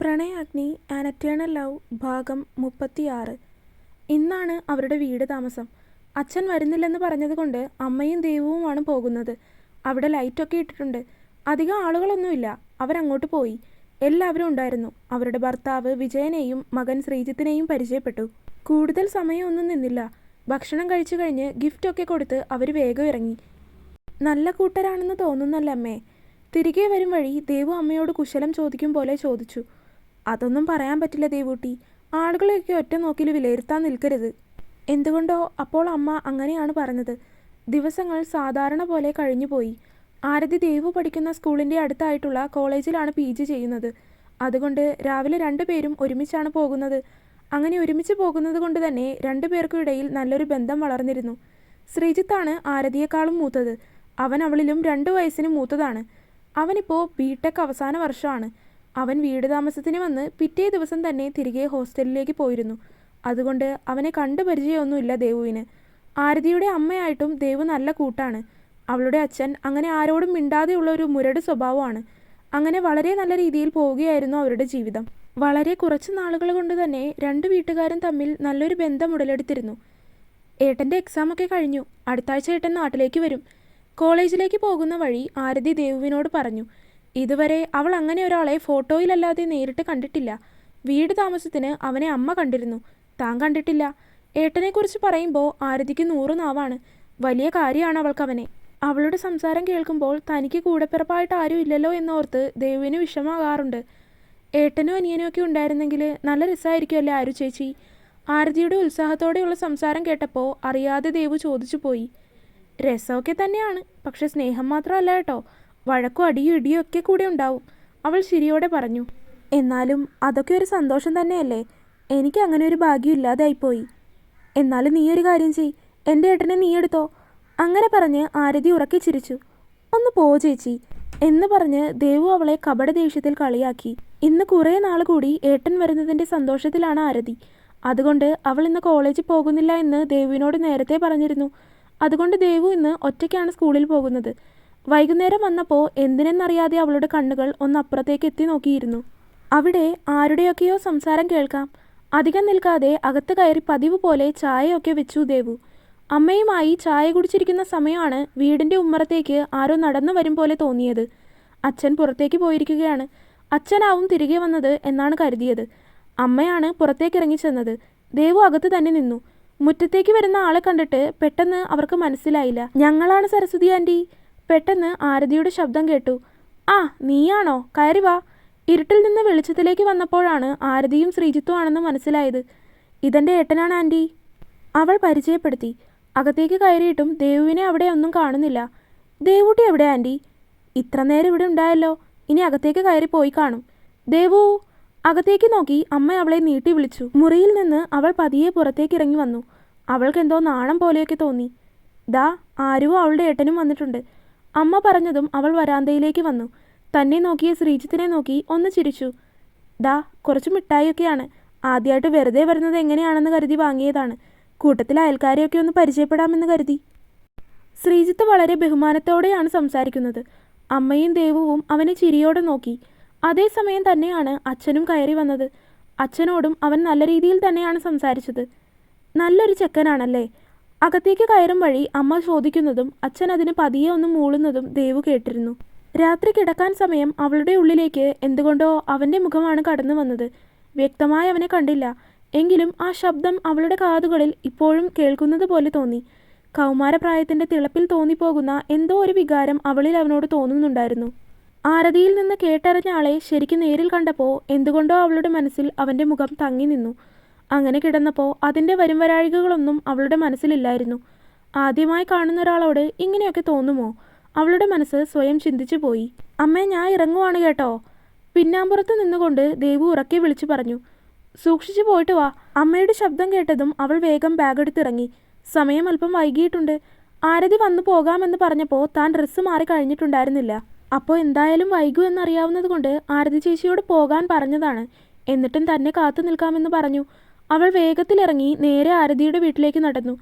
Pranayagni an love ഭാഗം മുപ്പത്തിയാറ്. ഇന്നാണ് അവരുടെ വീട് താമസം. അച്ഛൻ വരുന്നില്ലെന്ന് പറഞ്ഞതുകൊണ്ട് അമ്മയും ദേവുവുമാണ് പോകുന്നത്. അവിടെ ലൈറ്റൊക്കെ ഇട്ടിട്ടുണ്ട്. അധികം ആളുകളൊന്നുമില്ല. അവരങ്ങോട്ട് പോയി. എല്ലാവരും ഉണ്ടായിരുന്നു. അവരുടെ ഭർത്താവ് വിജയനെയും മകൻ ശ്രീജിത്തിനെയും പരിചയപ്പെട്ടു. കൂടുതൽ സമയമൊന്നും നിന്നില്ല. ഭക്ഷണം കഴിച്ചു കഴിഞ്ഞ് ഗിഫ്റ്റൊക്കെ കൊടുത്ത് അവർ വേഗം ഇറങ്ങി. നല്ല കൂട്ടരാണെന്ന് തോന്നുന്നല്ലേ അമ്മേ? തിരികെ വരും വഴി ദേവു അമ്മയോട് കുശലം ചോദിക്കും പോലെ ചോദിച്ചു. അതൊന്നും പറയാൻ പറ്റില്ല ദേവൂട്ടി. ആളുകളെയൊക്കെ ഒറ്റ നോക്കിൽ വിലയിരുത്താൻ നിൽക്കരുത്. എന്തുകൊണ്ടോ അപ്പോൾ അമ്മ അങ്ങനെയാണ് പറഞ്ഞത്. ദിവസങ്ങൾ സാധാരണ പോലെ കഴിഞ്ഞുപോയി ആരതി ദേവു പഠിക്കുന്ന സ്കൂളിന്റെ അടുത്തായിട്ടുള്ള കോളേജിലാണ് പി ജി ചെയ്യുന്നത്. അതുകൊണ്ട് രാവിലെ രണ്ടു രണ്ടുപേരും ഒരുമിച്ചാണ് പോകുന്നത്. അങ്ങനെ ഒരുമിച്ച് പോകുന്നത് കൊണ്ട് തന്നെ രണ്ടുപേർക്കും ഇടയിൽ നല്ലൊരു ബന്ധം വളർന്നിരുന്നു. ശ്രീജിത്താണ് ആരതിയേക്കാളും മൂത്തത്. അവൻ അവളിലും രണ്ടു വയസ്സിന് മൂത്തതാണ്. അവനിപ്പോൾ ബിടെക് അവസാന വർഷമാണ്. അവൻ വീട് താമസത്തിന് വന്ന് പിറ്റേ ദിവസം തന്നെ തിരികെ ഹോസ്റ്റലിലേക്ക് പോയിരുന്നു. അതുകൊണ്ട് അവനെ കണ്ടു പരിചയമൊന്നുമില്ല ദേവുവിന്. ആരതിയുടെ അമ്മയായിട്ടും ദേവു നല്ല കൂട്ടാണ്. അവളുടെ അച്ഛൻ അങ്ങനെ ആരോടും മിണ്ടാതെയുള്ള ഒരു മുരട് സ്വഭാവമാണ്. അങ്ങനെ വളരെ നല്ല രീതിയിൽ പോവുകയായിരുന്നു അവരുടെ ജീവിതം. വളരെ കുറച്ച് നാളുകൾ കൊണ്ട് തന്നെ രണ്ട് വീട്ടുകാരും തമ്മിൽ നല്ലൊരു ബന്ധം ഉടലെടുത്തിരുന്നു. ഏട്ടന്റെ എക്സാമൊക്കെ കഴിഞ്ഞു. അടുത്താഴ്ച ഏട്ടൻ നാട്ടിലേക്ക് വരും. കോളേജിലേക്ക് പോകുന്ന വഴി ആരതി ദേവുവിനോട് പറഞ്ഞു. ഇതുവരെ അവൾ അങ്ങനെ ഒരാളെ ഫോട്ടോയിലല്ലാതെ നേരിട്ട് കണ്ടിട്ടില്ല. വീട് താമസത്തിന് അവനെ അമ്മ കണ്ടിരുന്നു. താൻ കണ്ടിട്ടില്ല. ഏട്ടനെക്കുറിച്ച് പറയുമ്പോൾ ആരതിക്ക് നൂറ് നാവാണ്. വലിയ കാര്യമാണ് അവൾക്ക് അവനെ അവളുടെ സംസാരം കേൾക്കുമ്പോൾ തനിക്ക് കൂടെപ്പിറപ്പായിട്ട് ആരും ഇല്ലല്ലോ എന്നോർത്ത് ദേവുവിന് വിഷമാകാറുണ്ട് ഏട്ടനും അനിയനും ഒക്കെ ഉണ്ടായിരുന്നെങ്കിൽ നല്ല രസമായിരിക്കുമല്ലേ ആരു ചേച്ചി? ആരതിയുടെ ഉത്സാഹത്തോടെയുള്ള സംസാരം കേട്ടപ്പോൾ അറിയാതെ ദേവു ചോദിച്ചു പോയി രസമൊക്കെ തന്നെയാണ് പക്ഷെ സ്നേഹം മാത്രമല്ല കേട്ടോ. വഴക്കും അടിയും ഇടിയും ഒക്കെ കൂടെ ഉണ്ടാവും. അവൾ ശരിയോടെ പറഞ്ഞു എന്നാലും അതൊക്കെ ഒരു സന്തോഷം തന്നെയല്ലേ? എനിക്ക് അങ്ങനെ ഒരു ഭാഗ്യം ഇല്ലാതായിപ്പോയി എന്നാലും നീ ഒരു കാര്യം ചെയ് എന്റെ ഏട്ടനെ നീ എടുത്തോ. അങ്ങനെ പറഞ്ഞ് ആരതി ഉറക്കി ചിരിച്ചു. ഒന്ന് പോ ചേച്ചി എന്ന് പറഞ്ഞ് ദേവു അവളെ കപട ദേഷ്യത്തിൽ കളിയാക്കി. ഇന്ന് കുറേ നാൾ കൂടി ഏട്ടൻ വരുന്നതിന്റെ സന്തോഷത്തിലാണ് ആരതി. അതുകൊണ്ട് അവൾ ഇന്ന് കോളേജിൽ പോകുന്നില്ല എന്ന് ദേവുവിനോട് നേരത്തെ പറഞ്ഞിരുന്നു. അതുകൊണ്ട് ദേവു ഇന്ന് ഒറ്റയ്ക്കാണ് സ്കൂളിൽ പോകുന്നത്. വൈകുന്നേരം വന്നപ്പോൾ എന്തിനെന്നറിയാതെ അവളുടെ കണ്ണുകൾ ഒന്ന് അപ്പുറത്തേക്ക് എത്തി നോക്കിയിരുന്നു. അവിടെ ആരുടെയൊക്കെയോ സംസാരം കേൾക്കാം. അധികം നിൽക്കാതെ അകത്ത് കയറി പതിവ് പോലെ ചായയൊക്കെ വെച്ചു ദേവു. അമ്മയുമായി ചായ കുടിച്ചിരിക്കുന്ന സമയമാണ് വീടിന്റെ ഉമ്മറത്തേക്ക് ആരോ നടന്നു വരും പോലെ തോന്നിയത്. അച്ഛൻ പുറത്തേക്ക് പോയിരിക്കുകയാണ്. അച്ഛനാവും തിരികെ വന്നത് എന്നാണ് കരുതിയത്. അമ്മയാണ് പുറത്തേക്ക് ഇറങ്ങി ചെന്നത്. ദേവു അകത്ത് തന്നെ നിന്നു. മുറ്റത്തേക്ക് വരുന്ന ആളെ കണ്ടിട്ട് പെട്ടെന്ന് അവർക്ക് മനസ്സിലായില്ല. ഞങ്ങളാണ് സരസ്വതി ആന്റി പെട്ടെന്ന് ആരതിയുടെ ശബ്ദം കേട്ടു. ആ നീയാണോ? കയറി വാ. ഇരുട്ടിൽ നിന്ന് വെളിച്ചത്തിലേക്ക് വന്നപ്പോഴാണ് ആരതിയും ശ്രീജിത്തും ആണെന്ന് മനസ്സിലായത്. ഇതെന്റെ ഏട്ടനാണ് ആന്റി അവൾ പരിചയപ്പെടുത്തി. അകത്തേക്ക് കയറിയിട്ടും ദേവുവിനെ അവിടെ ഒന്നും കാണുന്നില്ല. ദേവൂട്ടി എവിടെ ആന്റി ഇത്ര നേരം ഇവിടെ ഉണ്ടായല്ലോ. ഇനി അകത്തേക്ക് കയറി പോയി കാണും. ദേവു. അകത്തേക്ക് നോക്കി അമ്മ അവളെ നീട്ടി വിളിച്ചു. മുറിയിൽ നിന്ന് അവൾ പതിയെ പുറത്തേക്ക് ഇറങ്ങി വന്നു. അവൾക്കെന്തോ നാണം പോലെയൊക്കെ തോന്നി. ദാ ആരുവോ അവളുടെ ഏട്ടനും വന്നിട്ടുണ്ട്. അമ്മ പറഞ്ഞതും അവൾ വരാന്തയിലേക്ക് വന്നു. തന്നെ നോക്കിയ ശ്രീജിത്തിനെ നോക്കി ഒന്ന് ചിരിച്ചു. ദാ കുറച്ച് മിഠായിയൊക്കെയാണ്. ആദ്യമായിട്ട് വെറുതെ വരുന്നത് എങ്ങനെയാണെന്ന് കരുതി വാങ്ങിയതാണ്. കൂട്ടത്തിൽ അയൽക്കാരെയൊക്കെ ഒന്ന് പരിചയപ്പെടാമെന്ന് കരുതി. ശ്രീജിത്ത് വളരെ ബഹുമാനത്തോടെയാണ് സംസാരിക്കുന്നത്. അമ്മയും ദേവുവും അവനെ ചിരിയോടെ നോക്കി. അതേസമയം തന്നെയാണ് അച്ഛനും കയറി വന്നത്. അച്ഛനോടും അവൻ നല്ല രീതിയിൽ തന്നെയാണ് സംസാരിച്ചത്. നല്ലൊരു ചെക്കനാണല്ലേ? അകത്തേക്ക് കയറും വഴി അമ്മ ചോദിക്കുന്നതും അച്ഛൻ അതിന് പതിയെ ഒന്ന് മൂളുന്നതും ദേവു കേട്ടിരുന്നു. രാത്രി കിടക്കാൻ സമയം അവളുടെ ഉള്ളിലേക്ക് എന്തുകൊണ്ടോ അവന്റെ മുഖമാണ് കടന്നു വന്നത്. വ്യക്തമായി അവനെ കണ്ടില്ല. എങ്കിലും ആ ശബ്ദം അവളുടെ കാതുകളിൽ ഇപ്പോഴും കേൾക്കുന്നത് പോലെ തോന്നി. കൗമാരപ്രായത്തിന്റെ തിളപ്പിൽ തോന്നിപ്പോകുന്ന എന്തോ ഒരു വികാരം അവളിൽ അവനോട് തോന്നുന്നുണ്ടായിരുന്നു. ആരതിയിൽ നിന്ന് കേട്ടറിഞ്ഞ ആളെ ശരിക്കും നേരിൽ കണ്ടപ്പോൾ എന്തുകൊണ്ടോ അവളുടെ മനസ്സിൽ അവന്റെ മുഖം തങ്ങി നിന്നു. അങ്ങനെ കിടന്നപ്പോൾ അതിന്റെ വരുംവരാഴികകളൊന്നും അവളുടെ മനസ്സിലില്ലായിരുന്നു. ആദ്യമായി കാണുന്ന ഒരാളോട് ഇങ്ങനെയൊക്കെ തോന്നുമോ? അവളുടെ മനസ്സ് സ്വയം ചിന്തിച്ചു പോയി. അമ്മേ ഞാൻ ഇറങ്ങുവാണ് കേട്ടോ. പിന്നാമ്പുറത്ത് നിന്നുകൊണ്ട് ദേവു ഉറക്കെ വിളിച്ചു പറഞ്ഞു. സൂക്ഷിച്ചു പോയിട്ട് വാ. അമ്മയുടെ ശബ്ദം കേട്ടതും അവൾ വേഗം ബാഗെടുത്തിറങ്ങി. സമയം അല്പം വൈകിയിട്ടുണ്ട്. ആരതി വന്നു പോകാമെന്ന് പറഞ്ഞപ്പോൾ താൻ ഡ്രസ്സ് മാറി കഴിഞ്ഞിട്ടുണ്ടായിരുന്നില്ല. അപ്പോൾ എന്തായാലും വൈകൂ എന്നറിയാവുന്നത് കൊണ്ട് ആരതി ചേച്ചിയോട് പോകാൻ പറഞ്ഞതാണ്. എന്നിട്ടും തന്നെ കാത്തു നിൽക്കാമെന്ന് പറഞ്ഞു. അവൾ വേഗത്തിലിറങ്ങി നേരെ ആരതിയുടെ വീട്ടിലേക്ക് നടന്നു.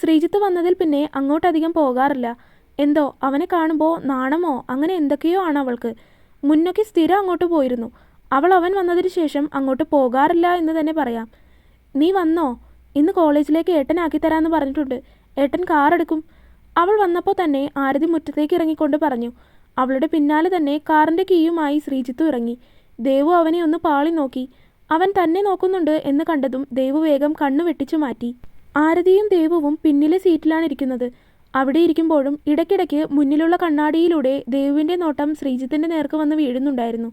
ശ്രീജിത്ത് വന്നതിൽ പിന്നെ അങ്ങോട്ടധികം പോകാറില്ല. എന്തോ അവനെ കാണുമ്പോൾ നാണമോ? അങ്ങനെ എന്തൊക്കെയോ ആണ് അവൾക്ക്. മുന്നൊക്കെ സ്ഥിരം അങ്ങോട്ട് പോയിരുന്നു. അവൾ അവൻ വന്നതിന് ശേഷം അങ്ങോട്ട് പോകാറില്ല എന്ന് തന്നെ പറയാം. നീ വന്നോ? ഇന്ന് കോളേജിലേക്ക് ഏട്ടനാക്കി തരാമെന്ന് പറഞ്ഞിട്ടുണ്ട്. ഏട്ടൻ കാർ എടുക്കും. അവൾ വന്നപ്പോൾ തന്നെ ആരതി മുറ്റത്തേക്ക് ഇറങ്ങിക്കൊണ്ട് പറഞ്ഞു. അവളുടെ പിന്നാലെ തന്നെ കാറിന്റെ കീയുമായി ശ്രീജിത്തു ഇറങ്ങി. ദേവു അവനെ ഒന്ന് പാളി നോക്കി. അവൻ തന്നെ നോക്കുന്നുണ്ട് എന്ന് കണ്ടതും ദേവു വേഗം കണ്ണു വെട്ടിച്ചു മാറ്റി. ആരതിയും ദേവുവും പിന്നിലെ സീറ്റിലാണ് ഇരിക്കുന്നത്. അവിടെ ഇരിക്കുമ്പോഴും ഇടയ്ക്കിടയ്ക്ക് മുന്നിലുള്ള കണ്ണാടിയിലൂടെ ദേവുവിന്റെ നോട്ടം ശ്രീജിത്തിന്റെ നേർക്ക് വന്ന് വീഴുന്നുണ്ടായിരുന്നു.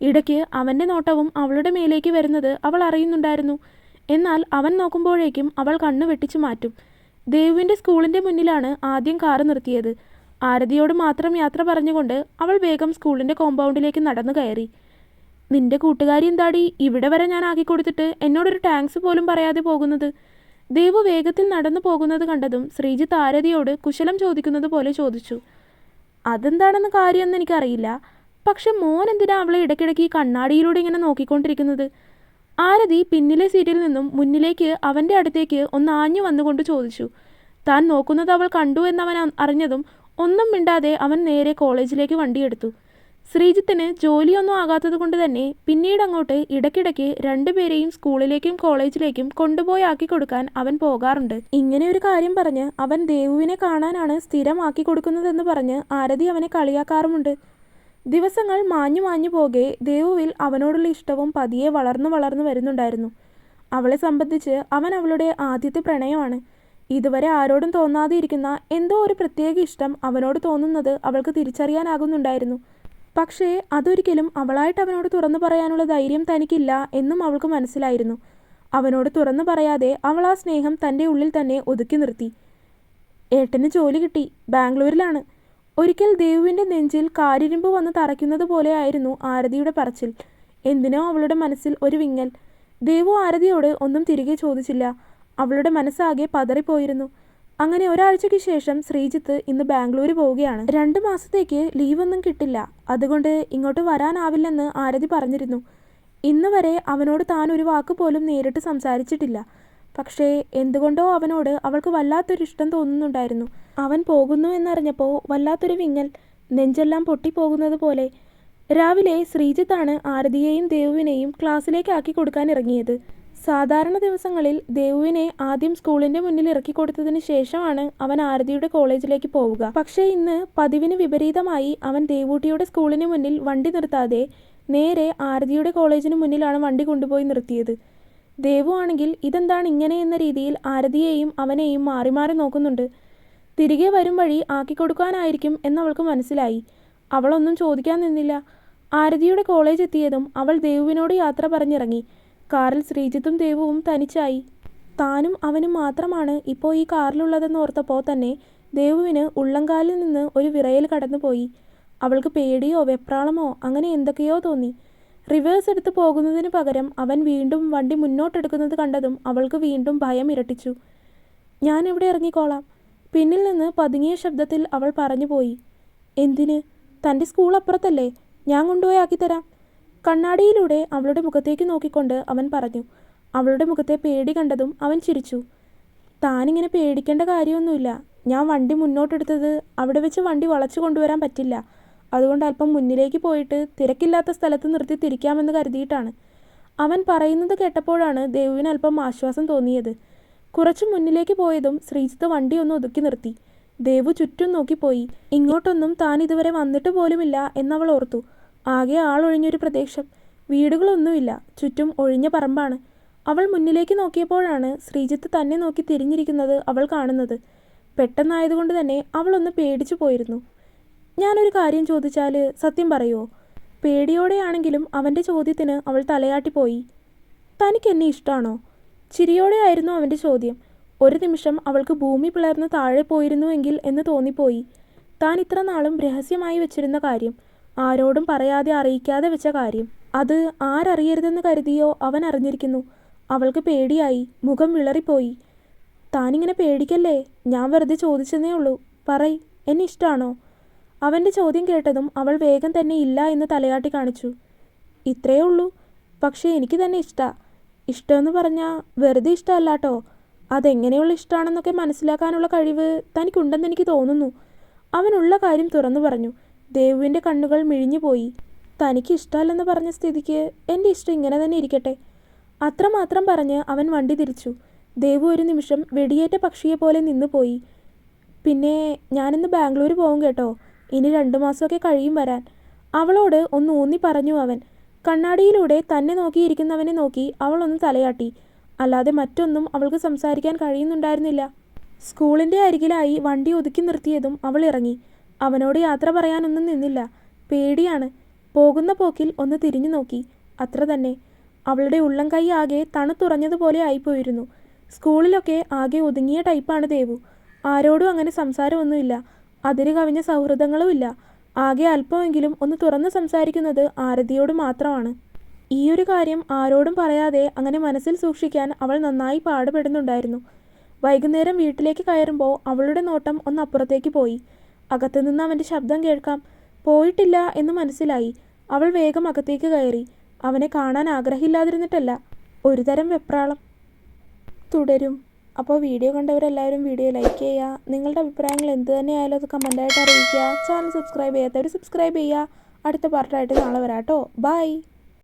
ഇടയ്ക്ക് അവന്റെ നോട്ടവും അവളുടെ മേലേക്ക് വരുന്നത് അവൾ അറിയുന്നുണ്ടായിരുന്നു. എന്നാൽ അവൻ നോക്കുമ്പോഴേക്കും അവൾ കണ്ണു വെട്ടിച്ചു മാറ്റും. ദേവുവിന്റെ സ്കൂളിന്റെ മുന്നിലാണ് ആദ്യം കാറ് നിർത്തിയത്. ആരതിയോട് മാത്രം യാത്ര പറഞ്ഞുകൊണ്ട് അവൾ വേഗം സ്കൂളിന്റെ കോമ്പൗണ്ടിലേക്ക് നടന്നു കയറി. നിന്റെ കൂട്ടുകാരി എന്താടി? ഇവിടെ വരെ ഞാൻ ആക്കി കൊടുത്തിട്ട് എന്നോടൊരു ടാങ്ക്സ് പോലും പറയാതെ പോകുന്നത്. ദേവു വേഗത്തിൽ നടന്നു പോകുന്നത് കണ്ടതും ശ്രീജി താരതിയോട് കുശലം ചോദിക്കുന്നത് പോലെ ചോദിച്ചു. അതെന്താണെന്ന് കാര്യമൊന്നും എനിക്കറിയില്ല. പക്ഷെ മോൻ എന്തിനാ അവളെ ഇടയ്ക്കിടയ്ക്ക് കണ്ണാടിയിലൂടെ ഇങ്ങനെ നോക്കിക്കൊണ്ടിരിക്കുന്നത്? ആരതി പിന്നിലെ സീറ്റിൽ നിന്നും മുന്നിലേക്ക് അവന്റെ അടുത്തേക്ക് ഒന്ന് ആഞ്ഞു വന്നുകൊണ്ട് ചോദിച്ചു. താൻ നോക്കുന്നത് അവൾ കണ്ടു എന്നവൻ അറിഞ്ഞതും ഒന്നും മിണ്ടാതെ അവൻ നേരെ കോളേജിലേക്ക് വണ്ടിയെടുത്തു. ശ്രീജിത്തിന് ജോലിയൊന്നും ആകാത്തത് കൊണ്ട് തന്നെ പിന്നീട് അങ്ങോട്ട് ഇടയ്ക്കിടയ്ക്ക് രണ്ടുപേരെയും സ്കൂളിലേക്കും കോളേജിലേക്കും കൊണ്ടുപോയി ആക്കി കൊടുക്കാൻ അവൻ പോകാറുണ്ട്. ഇങ്ങനെ ഒരു കാര്യം പറഞ്ഞ് അവൻ ദേവുവിനെ കാണാനാണ് സ്ഥിരമാക്കി കൊടുക്കുന്നതെന്ന് പറഞ്ഞ് ആരതി അവനെ കളിയാക്കാറുമുണ്ട്. ദിവസങ്ങൾ മാഞ്ഞു മാഞ്ഞു പോകെ ദേവുവിൽ അവനോടുള്ള ഇഷ്ടവും പതിയെ വളർന്നു വളർന്നു വരുന്നുണ്ടായിരുന്നു. അവളെ സംബന്ധിച്ച് അവൻ അവളുടെ ആദ്യത്തെ പ്രണയമാണ്. ഇതുവരെ ആരോടും തോന്നാതെ ഇരിക്കുന്ന എന്തോ ഒരു പ്രത്യേക ഇഷ്ടം അവനോട് തോന്നുന്നത് അവൾക്ക് തിരിച്ചറിയാനാകുന്നുണ്ടായിരുന്നു. പക്ഷേ അതൊരിക്കലും അവളായിട്ട് അവനോട് തുറന്നു പറയാനുള്ള ധൈര്യം തനിക്കില്ല എന്നും അവൾക്ക് മനസ്സിലായിരുന്നു. അവനോട് തുറന്നു പറയാതെ അവൾ ആ സ്നേഹം തന്റെ ഉള്ളിൽ തന്നെ ഒതുക്കി നിർത്തി. ഏട്ടന് ജോലി കിട്ടി. ബാംഗ്ലൂരിലാണ്. ഒരിക്കൽ ദേവുവിന്റെ നെഞ്ചിൽ കാരിരുമ്പ് വന്ന് തറയ്ക്കുന്നത് പോലെയായിരുന്നു ആരതിയുടെ പറച്ചിൽ. എന്തിനോ അവളുടെ മനസ്സിൽ ഒരു വിങ്ങൽ. ദേവു ആരതിയോട് ഒന്നും തിരികെ ചോദിച്ചില്ല. അവളുടെ മനസ്സാകെ പതറിപ്പോയിരുന്നു. അങ്ങനെ ഒരാഴ്ചയ്ക്ക് ശേഷം ശ്രീജിത്ത് ഇന്ന് ബാംഗ്ലൂർ പോവുകയാണ്. രണ്ട് മാസത്തേക്ക് ലീവൊന്നും കിട്ടില്ല. അതുകൊണ്ട് ഇങ്ങോട്ട് വരാനാവില്ലെന്ന് ആരതി പറഞ്ഞിരുന്നു. ഇന്ന് വരെ അവനോട് താൻ ഒരു വാക്ക് പോലും നേരിട്ട് സംസാരിച്ചിട്ടില്ല. പക്ഷേ എന്തുകൊണ്ടോ അവനോട് അവൾക്ക് വല്ലാത്തൊരു ഇഷ്ടം തോന്നുന്നുണ്ടായിരുന്നു. അവൻ പോകുന്നു എന്നറിഞ്ഞപ്പോൾ വല്ലാത്തൊരു വിങ്ങൽ നെഞ്ചെല്ലാം പൊട്ടിപ്പോകുന്നത് പോലെ രാവിലെ ശ്രീജിത്താണ് ആരതിയെയും ദേവുവിനെയും ക്ലാസ്സിലേക്ക് ആക്കി കൊടുക്കാൻ ഇറങ്ങിയത്. സാധാരണ ദിവസങ്ങളിൽ ദേവുവിനെ ആദ്യം സ്കൂളിന്റെ മുന്നിൽ ഇറക്കി കൊടുത്തതിന് ശേഷമാണ് അവൻ ആരതിയുടെ കോളേജിലേക്ക് പോവുക. പക്ഷേ ഇന്ന് പതിവിന് വിപരീതമായി അവൻ ദേവൂട്ടിയുടെ സ്കൂളിന് മുന്നിൽ വണ്ടി നിർത്താതെ നേരെ ആരതിയുടെ കോളേജിന് മുന്നിലാണ് വണ്ടി കൊണ്ടുപോയി നിർത്തിയത്. ദേവു ആണെങ്കിൽ ഇതെന്താണ് ഇങ്ങനെ എന്ന രീതിയിൽ ആരതിയെയും അവനെയും മാറി മാറി നോക്കുന്നുണ്ട്. തിരികെ വരും വഴി ആക്കി ആക്കിക്കൊടുക്കാനായിരിക്കും എന്നവൾക്ക് മനസ്സിലായി. അവളൊന്നും ചോദിക്കാൻ നിന്നില്ല. ആരതിയുടെ കോളേജ് എത്തിയതും അവൾ ദേവുവിനോട് യാത്ര പറഞ്ഞിറങ്ങി. കാറിൽ ശ്രീജിത്തും ദേവുവും തനിച്ചായി. താനും അവനും മാത്രമാണ് ഇപ്പോൾ ഈ കാറിലുള്ളതെന്ന് ഓർത്തപ്പോൾ തന്നെ ദേവുവിന് ഉള്ളംകാലിൽ നിന്ന് ഒരു വിറയൽ കടന്നുപോയി. അവൾക്ക് പേടിയോ വെപ്രാളമോ അങ്ങനെ എന്തൊക്കെയോ തോന്നി. റിവേഴ്സ് എടുത്ത് പോകുന്നതിന് പകരം അവൻ വീണ്ടും വണ്ടി മുന്നോട്ടെടുക്കുന്നത് കണ്ടതും അവൾക്ക് വീണ്ടും ഭയം ഇരട്ടിച്ചു. ഞാൻ ഇവിടെ ഇറങ്ങിക്കോളാം. പിന്നിൽ നിന്ന് പതുങ്ങിയ ശബ്ദത്തിൽ അവൾ പറഞ്ഞുപോയി. എന്തിന്? തന്റെ സ്കൂൾ അപ്പുറത്തല്ലേ? ഞാൻ കൊണ്ടുപോയി ആക്കിത്തരാം. കണ്ണാടിയിലൂടെ അവളുടെ മുഖത്തേക്ക് നോക്കിക്കൊണ്ട് അവൻ പറഞ്ഞു അവളുടെ മുഖത്തെ പേടി കണ്ടതും അവൻ ചിരിച്ചു. താനിങ്ങനെ പേടിക്കേണ്ട കാര്യമൊന്നുമില്ല. ഞാൻ വണ്ടി മുന്നോട്ടെടുത്തത് അവിടെ വെച്ച് വണ്ടി വളച്ചു കൊണ്ടുവരാൻ പറ്റില്ല. അതുകൊണ്ട് അല്പം മുന്നിലേക്ക് പോയിട്ട് തിരക്കില്ലാത്ത സ്ഥലത്ത് നിർത്തി തിരിക്കാമെന്ന് കരുതിയിട്ടാണ്. അവൻ പറയുന്നത് കേട്ടപ്പോഴാണ് ദേവുവിന് അല്പം ആശ്വാസം തോന്നിയത്. കുറച്ച് മുന്നിലേക്ക് പോയതും ശ്രീജിത്ത് വണ്ടി ഒന്ന് ഒതുക്കി നിർത്തി. ദേവു ചുറ്റും നോക്കിപ്പോയി. ഇങ്ങോട്ടൊന്നും താൻ ഇതുവരെ വന്നിട്ട് പോലുമില്ല എന്നവൾ ഓർത്തു. ആകെ ആളൊഴിഞ്ഞൊരു പ്രദേശം. വീടുകളൊന്നുമില്ല. ചുറ്റും ഒഴിഞ്ഞ പറമ്പാണ്. അവൾ മുന്നിലേക്ക് നോക്കിയപ്പോഴാണ് ശ്രീജിത്ത് തന്നെ നോക്കി തിരിഞ്ഞിരിക്കുന്നത് അവൾ കാണുന്നത്. പെട്ടെന്നായതുകൊണ്ട് തന്നെ അവളൊന്ന് പേടിച്ചു പോയിരുന്നു. ഞാനൊരു കാര്യം ചോദിച്ചാൽ സത്യം പറയുമോ പേടിയോടെയാണെങ്കിലും അവന്റെ ചോദ്യത്തിന് അവൾ തലയാട്ടിപ്പോയി തനിക്ക് എന്നെ ഇഷ്ടമാണോ ചിരിയോടെയായിരുന്നു അവന്റെ ചോദ്യം. ഒരു നിമിഷം അവൾക്ക് ഭൂമി പിളർന്ന് താഴെ പോയിരുന്നുവെങ്കിൽ എന്ന് തോന്നിപ്പോയി. താൻ ഇത്ര നാളും രഹസ്യമായി വെച്ചിരുന്ന കാര്യം. ആരോടും പറയാതെ അറിയിക്കാതെ വെച്ച കാര്യം. അത് ആരറിയരുതെന്ന് കരുതിയോ അവൻ അറിഞ്ഞിരിക്കുന്നു. അവൾക്ക് പേടിയായി. മുഖം വിളറിപ്പോയി. താനിങ്ങനെ പേടിക്കല്ലേ? ഞാൻ വെറുതെ ചോദിച്ചതേ ഉള്ളൂ. പറയ്. എന്നെ ഇഷ്ടമാണോ അവന്റെ ചോദ്യം കേട്ടതും അവൾ വേഗം തന്നെ ഇല്ല എന്ന് തലയാട്ടി കാണിച്ചു. ഇത്രയേ ഉള്ളൂ. പക്ഷേ എനിക്ക് തന്നെ ഇഷ്ടാ. ഇഷ്ടമെന്ന് പറഞ്ഞാൽ വെറുതെ ഇഷ്ടമല്ലാട്ടോ. അതെങ്ങനെയുള്ള ഇഷ്ടമാണെന്നൊക്കെ മനസ്സിലാക്കാനുള്ള കഴിവ് തനിക്കുണ്ടെന്ന് എനിക്ക് തോന്നുന്നു. അവനുള്ള കാര്യം തുറന്നു പറഞ്ഞു. ദേവുവിന്റെ കണ്ണുകൾ മിഴിഞ്ഞുപോയി തനിക്ക് ഇഷ്ടമല്ലെന്ന് പറഞ്ഞ സ്ഥിതിക്ക് എന്റെ ഇഷ്ടം ഇങ്ങനെ തന്നെ ഇരിക്കട്ടെ. അത്രമാത്രം പറഞ്ഞ് അവൻ വണ്ടി തിരിച്ചു. ദേവു ഒരു നിമിഷം വെടിയേറ്റ പക്ഷിയെ പോലെ നിന്നുപോയി പിന്നെ ഞാനിന്ന് ബാംഗ്ലൂർ പോകും കേട്ടോ. ഇനി രണ്ടു മാസമൊക്കെ കഴിയും വരാൻ. അവളോട് ഒന്ന് ഊന്നി പറഞ്ഞു അവൻ. കണ്ണാടിയിലൂടെ തന്നെ നോക്കിയിരിക്കുന്നവനെ നോക്കി അവൾ ഒന്ന് തലയാട്ടി. അല്ലാതെ മറ്റൊന്നും അവൾക്ക് സംസാരിക്കാൻ കഴിയുന്നുണ്ടായിരുന്നില്ല. സ്കൂളിന്റെ അരികിലായി വണ്ടി ഒതുക്കി നിർത്തിയതും അവൾ ഇറങ്ങി. അവനോട് യാത്ര പറയാനൊന്നും നിന്നില്ല. പേടിയാണ്. പോകുന്ന പോക്കിൽ ഒന്ന് തിരിഞ്ഞു നോക്കി. അത്ര തന്നെ. അവളുടെ ഉള്ളം കൈ ആകെ തണുത്തുറഞ്ഞതുപോലെ ആയിപ്പോയിരുന്നു. സ്കൂളിലൊക്കെ ആകെ ഒതുങ്ങിയ ടൈപ്പാണ് ദേവു. ആരോടും അങ്ങനെ സംസാരമൊന്നുമില്ല. അതിര് കവിഞ്ഞ സൗഹൃദങ്ങളുമില്ല. ആകെ അല്പമെങ്കിലും ഒന്ന് തുറന്ന് സംസാരിക്കുന്നത് ആരതിയോട് മാത്രമാണ്. ഈ ഒരു കാര്യം ആരോടും പറയാതെ അങ്ങനെ മനസ്സിൽ സൂക്ഷിക്കാൻ അവൾ നന്നായി പാടുപെടുന്നുണ്ടായിരുന്നു. വൈകുന്നേരം വീട്ടിലേക്ക് കയറുമ്പോൾ അവളുടെ നോട്ടം ഒന്ന് അപ്പുറത്തേക്ക് പോയി. അകത്തുനിന്ന് അവന്റെ ശബ്ദം കേൾക്കാം. പോയിട്ടില്ല എന്ന് മനസ്സിലായി. അവൾ വേഗം അകത്തേക്ക് കയറി. അവനെ കാണാൻ ആഗ്രഹമില്ലാതിരുന്നിട്ടല്ല. ഒരുതരം വെപ്രാളം. തുടരും. അപ്പോൾ വീഡിയോ കണ്ടവരെല്ലാവരും വീഡിയോ ലൈക്ക് ചെയ്യുക. നിങ്ങളുടെ അഭിപ്രായങ്ങൾ എന്ത് തന്നെയായാലും അത് കമന്റായിട്ട് അറിയിക്കുക. ചാനൽ സബ്സ്ക്രൈബ് ചെയ്യാത്തവർ സബ്സ്ക്രൈബ് ചെയ്യുക. അടുത്ത പാർട്ടായിട്ട് നാളെ വരാട്ടോ ബൈ